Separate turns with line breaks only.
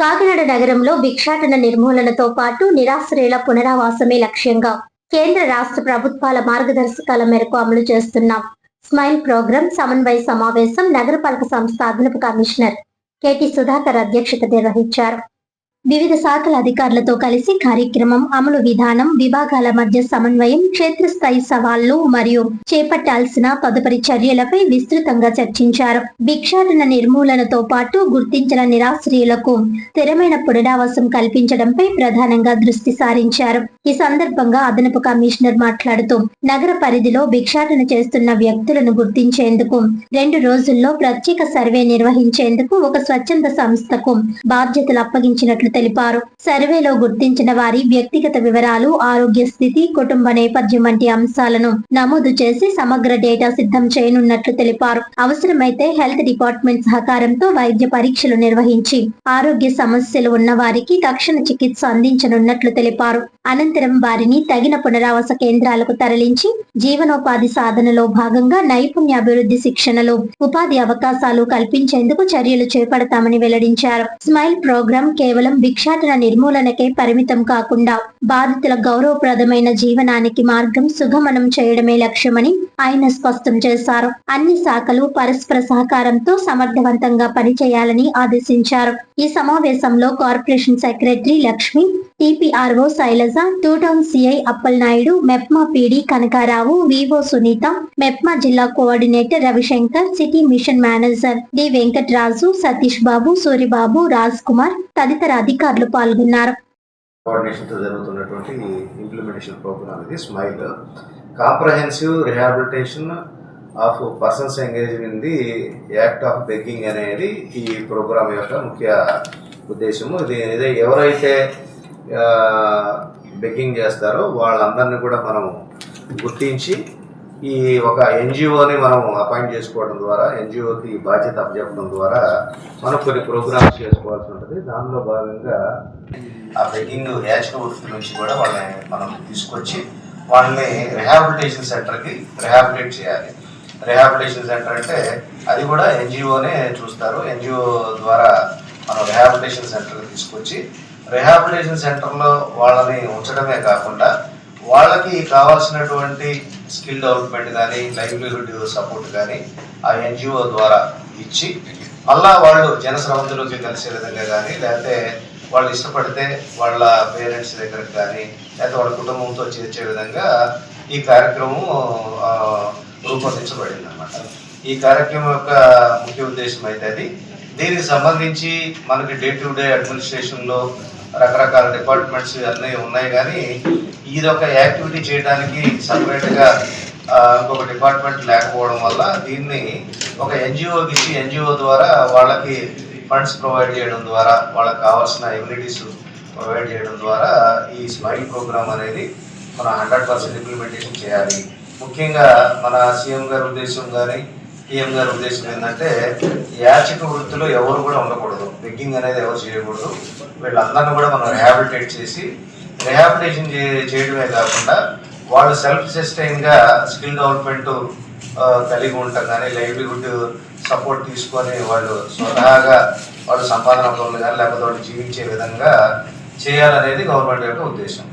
కాకినాడ నగరంలో భిక్షాటన నిర్మూలనతో పాటు నిరాశ్రయుల పునరావాసమే లక్ష్యంగా కేంద్ర రాష్ట్ర ప్రభుత్వాల మార్గదర్శకాల మేరకు అమలు చేస్తున్నాం స్మైల్ ప్రోగ్రాం సమన్వయ సమావేశం నగరపాలక సంస్థ అదనపు కమిషనర్ కెటి సుధాకర్ అధ్యక్షత నిర్వహించారు. వివిధ శాఖల అధికారులతో కలిసి కార్యక్రమం అమలు విధానం విభాగాల మధ్య సమన్వయం క్షేత్రస్థాయి సవాళ్ళు మరియు చేపట్టాల్సిన తదుపరి చర్యలపై విస్తృతంగా చర్చించారు. భిక్షాటన నిర్మూలనతో పాటు గుర్తించిన నిరాశ్రయులకు స్థిరమైన పునరావాసం కల్పించడంపై ప్రధానంగా దృష్టి సారించారు. ఈ సందర్భంగా అదనపు కమిషనర్ మాట్లాడుతూ నగర పరిధిలో భిక్షాటన చేస్తున్న వ్యక్తులను గుర్తించేందుకు రెండు రోజుల్లో ప్రత్యేక సర్వే నిర్వహించేందుకు ఒక స్వచ్ఛంద సంస్థకు బాధ్యతలు అప్పగించినట్లు తెలిపారు. సర్వేలో గుర్తించిన వారి వ్యక్తిగత వివరాలు ఆరోగ్య స్థితి కుటుంబ నేపథ్యం వంటి అంశాలను నమోదు చేసి సమగ్ర డేటా సిద్ధం చేయనున్నట్లు తెలిపారు. అవసరమైతే హెల్త్ డిపార్ట్మెంట్ సహకారంతో వైద్య పరీక్షలు నిర్వహించి ఆరోగ్య సమస్యలు ఉన్న వారికి తక్షణ చికిత్స అందించనున్నట్లు తెలిపారు. అనంతరం వారిని తగిన పునరావాస కేంద్రాలకు తరలించి జీవనోపాధి సాధనలో భాగంగా నైపుణ్యాభివృద్ధి శిక్షణలో ఉపాధి అవకాశాలు కల్పించేందుకు చర్యలు చేపడతామని వెల్లడించారు. స్మైల్ ప్రోగ్రాం కేవలం భిక్షాటన నిర్మూలనకే పరిమితం కాకుండా బాధితుల గౌరవప్రదమైన జీవనానికి మార్గం సుగమనం చేయడమే లక్ష్యమని ఆయన స్పష్టం చేశారు. అన్ని శాఖలు పరస్పర సహకారంతో సమర్థవంతంగా పనిచేయాలని ఆదేశించారు. ఈ సమావేశంలో corporation secretary Lakshmi TPRO Shailaja two town CI Appalanaidu MEPMA PD Kanakarao Vivo Sunitha MEPMA జిల్లా coordinator Ravishankar city mission manager D Venkatraju Satish Babu Suribabu Raj Kumar తదితర అధికారులు పాల్గొన్నారు.
కోఆర్డినేషన్తో జరుగుతున్నటువంటి ఇంప్లిమెంటేషన్ ప్రోగ్రామ్ ఇది smile. Comprehensive rehabilitation of persons engagement in the act of begging అనేది ఈ programme యొక్క ముఖ్య ఉద్దేశము. ఇది ఇదే ఎవరైతే బెగ్గింగ్ చేస్తారో వాళ్ళందరినీ కూడా మనం గుర్తించి ఈ ఒక ఎన్జిఓని మనం అపాయింట్ చేసుకోవడం ద్వారా ఎన్జిఓకి బాధ్యత అప్పచెప్పడం ద్వారా మనం కొన్ని ప్రోగ్రామ్స్ చేసుకోవాల్సి ఉంటుంది. దానిలో భాగంగా ఆ బెగ్గింగ్ యాచ్ నుంచి కూడా వాళ్ళని మనం తీసుకొచ్చి వాళ్ళని రిహాబిలిటేషన్ సెంటర్కి రిహాబిలిటేట్ చేయాలి. రిహాబిలిటేషన్ సెంటర్ అంటే అది కూడా ఎన్జిఓనే చూస్తారు. ఎన్జిఓ ద్వారా మనం రిహాబిలిటేషన్ సెంటర్కి తీసుకొచ్చి రిహాబిలిటేషన్ సెంటర్లో వాళ్ళని ఉంచడమే కాకుండా వాళ్ళకి కావాల్సినటువంటి స్కిల్ డెవలప్మెంట్ కానీ లైవ్లీహుడ్ సపోర్ట్ కానీ ఆ ఎన్జిఓ ద్వారా ఇచ్చి మళ్ళా వాళ్ళు జనస్రవంతులోకి కలిసే విధంగా కానీ లేకపోతే వాళ్ళు ఇష్టపడితే వాళ్ళ పేరెంట్స్ దగ్గరకు కానీ లేకపోతే వాళ్ళ కుటుంబంతో చేర్చే విధంగా ఈ కార్యక్రమం రూపొందించబడింది అనమాట ఈ కార్యక్రమం యొక్క ముఖ్య ఉద్దేశం అయితే అది దీనికి సంబంధించి మనకి డే టు డే అడ్మినిస్ట్రేషన్లో రకరకాల డిపార్ట్మెంట్స్ అన్నీ ఉన్నాయి కానీ ఇది ఒక యాక్టివిటీ చేయడానికి సపరేట్గా ఇంకొక డిపార్ట్మెంట్ లేకపోవడం వల్ల దీన్ని ఒక ఎన్జిఓకి ఇచ్చి ఎన్జిఓ ద్వారా వాళ్ళకి ఫండ్స్ ప్రొవైడ్ చేయడం ద్వారా వాళ్ళకి కావాల్సిన ఎబిలిటీస్ ప్రొవైడ్ చేయడం ద్వారా ఈ స్మైల్ ప్రోగ్రామ్ అనేది మనం హండ్రెడ్ పర్సెంట్ ఇంప్లిమెంటేషన్ చేయాలి. ముఖ్యంగా మన సీఎం గారి ఉద్దేశం కానీ పిఎం గారి ఉద్దేశం ఏంటంటే యాచిక వృత్తిలో ఎవరు కూడా ఉండకూడదు. బెగ్గింగ్ అనేది ఎవరు చేయకూడదు. వీళ్ళందరినీ కూడా మనం రిహాబిలిటేట్ చేసి రిహాబిలిటేషన్ చేయడమే కాకుండా వాళ్ళు సెల్ఫ్ సస్టైన్గా స్కిల్ డెవలప్మెంట్ కలిగి ఉండటం కానీ లైవ్లీహుడ్ సపోర్ట్ తీసుకొని వాళ్ళు స్వతహాగా వాళ్ళు సంపాదన పనులు కానీ లేకపోతే వాళ్ళు జీవించే విధంగా చేయాలనేది గవర్నమెంట్ యొక్క ఉద్దేశం.